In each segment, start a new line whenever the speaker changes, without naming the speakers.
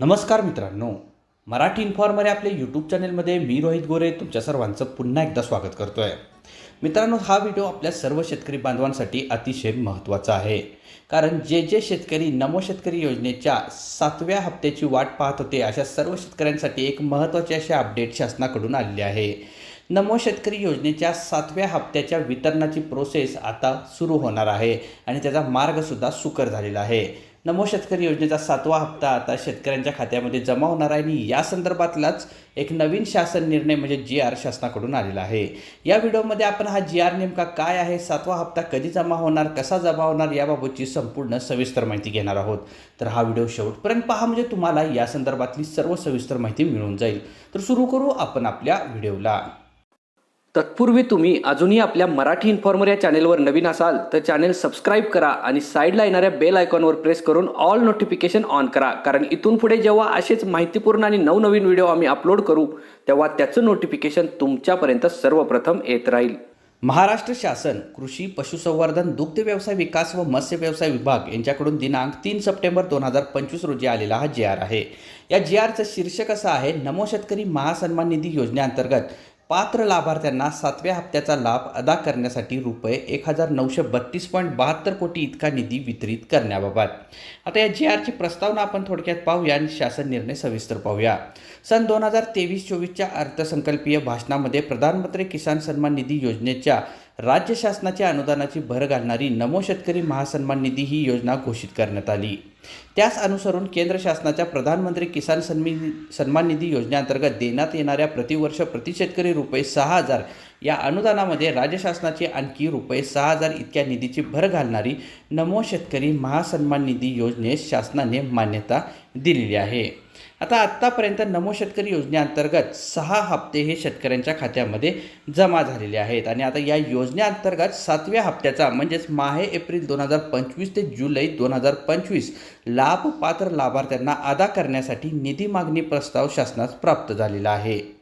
नमस्कार मित्रांनो. मराठी इन्फॉर्मर आपल्या यूट्यूब चॅनलमध्ये मी रोहित गोरे तुमच्या सर्वांचं पुन्हा एकदा स्वागत करतो आहे मित्रांनो हा व्हिडिओ आपल्या सर्व शेतकरी बांधवांसाठी अतिशय महत्त्वाचा आहे. कारण जे जे शेतकरी नमो शेतकरी योजनेच्या सातव्या हप्त्याची वाट पाहत होते अशा सर्व शेतकऱ्यांसाठी एक महत्त्वाची अशी अपडेट शासनाकडून आलेली आहे. नमो शेतकरी योजनेच्या सातव्या हप्त्याच्या वितरणाची प्रोसेस आता सुरू होणार आहे आणि त्याचा मार्गसुद्धा सुकर झालेला आहे. नमो शेतकरी योजनेचा सातवा हप्ता आता शेतकऱ्यांच्या खात्यामध्ये जमा होणार आहे आणि या संदर्भातलाच एक नवीन शासन निर्णय म्हणजे जी आर शासनाकडून आलेला आहे. या व्हिडिओमध्ये आपण हा जी आर नेमका काय आहे सातवा हप्ता कधी जमा होणार कसा जमा होणार याबाबतची संपूर्ण सविस्तर माहिती घेणार आहोत. तर हा व्हिडिओ शेवटपर्यंत पहा म्हणजे तुम्हाला या संदर्भातली सर्व सविस्तर माहिती मिळून जाईल. तर सुरू करू आपण आपल्या व्हिडिओला.
तत्पूर्वी तुम्ही अजूनही आपल्या मराठी इन्फॉर्मर या चॅनेलवर नवीन असाल तर चॅनेल सबस्क्राईब करा आणि साईडला येणाऱ्या बेल आयकॉनवर प्रेस करून ऑल नोटिफिकेशन ऑन करा. कारण इथून पुढे जेव्हा असेच माहितीपूर्ण आणि नवनवीन व्हिडिओ आम्ही अपलोड करू तेव्हा त्याचं नोटिफिकेशन तुमच्यापर्यंत सर्वप्रथम येत राहील.
महाराष्ट्र शासन कृषी पशुसंवर्धन दुग्ध व्यवसाय विकास व मत्स्य व्यवसाय विभाग यांच्याकडून दिनांक तीन सप्टेंबर दोन हजार पंचवीस रोजी आलेला हा जी आर आहे. या जी आरचं शीर्षक असं आहे नमो शेतकरी महासन्मान निधी योजनेअंतर्गत पात्र लाभार्थ्यांना सातव्या हप्त्याचा लाभ अदा करण्यासाठी रुपये एक हजार नऊशे बत्तीस पॉईंट बहात्तर कोटी इतका निधी वितरित करण्याबाबत. आता या जी आरची प्रस्तावना आपण थोडक्यात पाहूया आणि शासन निर्णय सविस्तर पाहूया. सन दोन हजार तेवीस चोवीसच्या अर्थसंकल्पीय भाषणामध्ये प्रधानमंत्री किसान सन्मान निधी योजनेच्या राज्य शासनाच्या अनुदानाची भर घालणारी नमो शेतकरी महासन्मान निधी ही योजना घोषित करण्यात आली. त्यास अनुसरून केंद्र शासनाच्या प्रधानमंत्री किसान सन्मी सन्मान निधी योजनेअंतर्गत देण्यात येणाऱ्या प्रतिवर्ष प्रति शेतकरी रुपये सहा हजार या अनुदानामध्ये राज्य शासनाची आणखी रुपये सहा हजार इतक्या निधीची भर घालणारी नमो शेतकरी महासन्मान निधी योजनेस शासनाने मान्यता दिलेली आहे. आता आत्तापर्यंत नमो शेतकरी योजनेअंतर्गत सहा हप्ते हे शेतकऱ्यांच्या खात्यामध्ये जमा झालेले आहेत. आणि आता या योजनेअंतर्गत सातव्या हप्त्याचा म्हणजेच माहे एप्रिल दोन हजार पंचवीस ते जुलै दोन हजार पंचवीस लाभपात्र लाभार्थ्यांना अदा करण्यासाठी निधी मागणी प्रस्ताव शासनास प्राप्त झालेला आहे.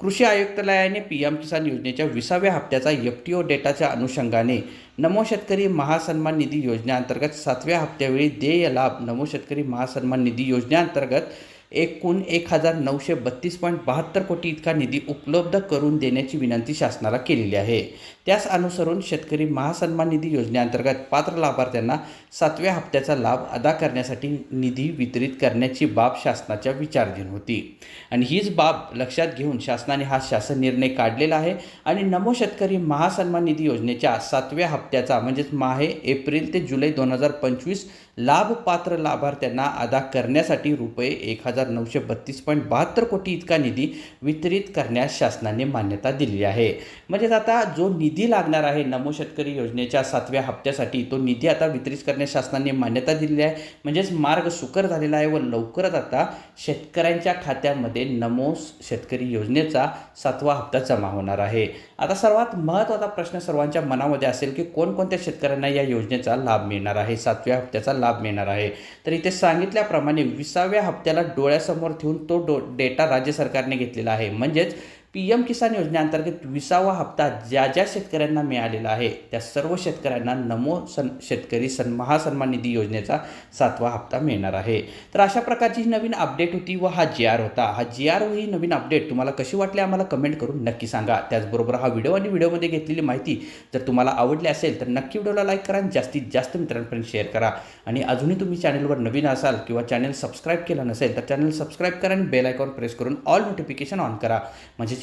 कृषी आयुक्तालयाने पी एम किसान योजनेच्या विसाव्या हप्त्याचा एफ टी ओ डेटाच्या अनुषंगाने नमो शेतकरी महासन्मान निधी योजनेअंतर्गत सातव्या हप्त्यावेळी देय लाभ नमो शेतकरी महासन्मान निधी योजनेअंतर्गत एकूण एक हजार नऊशे बत्तीस पॉईंट बहात्तर कोटी इतका निधी उपलब्ध करून देण्याची विनंती शासनाला केलेली आहे. त्यास अनुसरून शेतकरी महासन्मान निधी योजनेअंतर्गत पात्र लाभार्थ्यांना सातव्या हप्त्याचा लाभ अदा करण्यासाठी निधी वितरित करण्याची बाब शासनाच्या विचारधीन होती. आणि हीच बाब लक्षात घेऊन शासनाने हा शासन निर्णय काढलेला आहे आणि नमो शेतकरी महासन्मान निधी योजनेच्या सातव्या हप्त्याचा म्हणजेच माहे एप्रिल ते जुलै दोन हजार पंचवीस लाभपात्र लाभार्थ्यांना अदा करण्यासाठी रुपये एक हजार नऊशे बत्तीस पॉईंट बहात्तर कोटी इतका निधी वितरित करण्यास शासनाने मान्यता दिली आहे. म्हणजेच आता जो निधी लागणार आहे नमो शेतकरी योजनेच्या सातव्या हप्त्यासाठी तो निधी आता वितरित करण्यास शासनाने मान्यता दिलेली आहे. म्हणजेच मार्ग सुकर झालेला आहे व लवकरच आता शेतकऱ्यांच्या खात्यामध्ये नमो शेतकरी योजनेचा सातवा हप्ता जमा होणार आहे. आता सर्वात महत्त्वाचा प्रश्न सर्वांच्या मनामध्ये असेल की कोणकोणत्या शेतकऱ्यांना या योजनेचा लाभ मिळणार आहे सातव्या हप्त्याचा लाभ मिळणार आहे? तर इथे सांगितल्याप्रमाणे विसाव्या हप्त्याला डोळ्यासमोर ठेवून तो डो डेटा राज्य सरकारने घेतलेला आहे. म्हणजेच पी एम किसान योजनेअंतर्गत विसावा हप्ता ज्या ज्या शेतकऱ्यांना मिळालेला आहे त्या सर्व शेतकऱ्यांना नमो सन शेतकरी सन महासन्मान निधी योजनेचा सातवा हप्ता मिळणार आहे. तर अशा प्रकारची ही नवीन अपडेट होती व हा जी आर होता. हा जी आर ही नवीन अपडेट तुम्हाला कशी वाटली आम्हाला कमेंट करून नक्की सांगा. त्याचबरोबर हा व्हिडिओ आणि व्हिडिओमध्ये घेतलेली माहिती जर तुम्हाला आवडली असेल तर नक्की व्हिडिओला लाईक करा आणि जास्तीत जास्त मित्रांपर्यंत शेअर करा. आणि अजूनही तुम्ही चॅनलवर नवीन असाल किंवा चॅनल सबस्क्राईब केलं नसेल तर चॅनल सबस्क्राईब करा आणि बेल आयकॉन प्रेस करून ऑल नोटिफिकेशन ऑन करा. म्हणजे